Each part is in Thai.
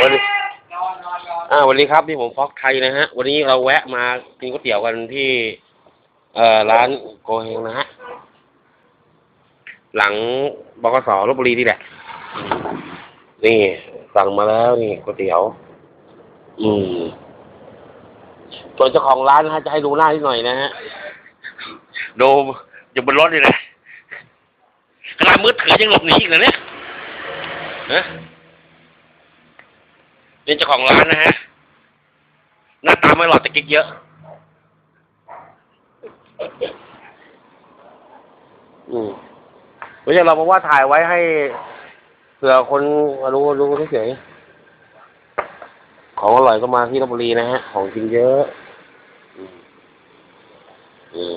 วันนี้อ่าวันนี้ครับที่ผมฟอกไทยนะฮะ วันนี้เราแวะมากินก๋วยเตี๋ยวกันที่ เอ่อร้านโกเฮงนะฮะ หลังบกสลบบุรีนี่แหละ นี่ สั่งมาแล้วนี่ก๋วยเตี๋ยว อืมส่วนเจ้าของร้านนะฮะจะให้ดูหน้าที่หน่อยนะฮะดูอยู่บนรถนี่แหละขนาดมือถือยังหลบหนีอีกเลยเนี่ยฮะ เป็นเจ้าของร้านนะฮะ หน้าตาไม่หล่อแต่กิ๊กเยอะ อืมไม่ใช่เราบอกว่าถ่ายไว้ให้เผื่อคนรู้รู้เฉยของอร่อยก็มาที่ลบบุรีนะฮะ ของกินเยอะอืมอืม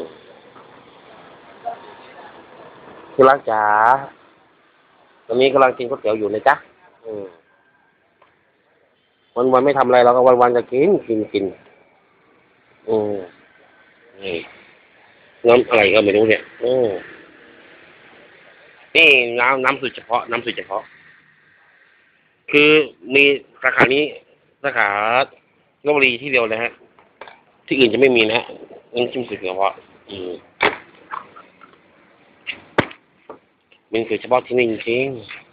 ที่รักจ๋าตอนนี้กำลังกินก๋วยเตี๋ยวอยู่นะจ๊ะอืม วันวันไม่ทำอะไรเราก็วันวันจะกินกินกินอืมนี่น้ำอะไรก็ไม่รู้เนี่ยอืมนี่น้ำน้ำสูตรเฉพาะ น้ำสูตรเฉพาะ คือมีสาขานี้สาขาลบบุรีที่เดียวนะฮะ ที่อื่นจะไม่มีนะฮะน้ำจิ้มสูตรเฉพาะ อืมเป็นสูตรเฉพาะที่นี่จริงๆ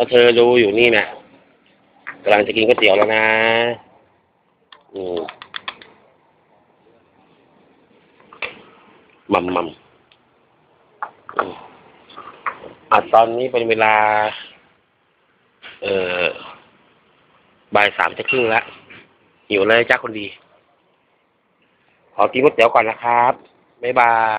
ถ้าเธอดูอยู่นี่เนี่ยกำลังจะกินก๋วยเตี๋ยวแล้วนะ อืมมัมมัมอืมอะตอนนี้เป็นเวลา เอ่อบ่ายสามจะครึ่งแล้วหิวเลยจ้าคนดี ขอกินก๋วยเตี๋ยวก่อนนะครับ บ๊ายบาย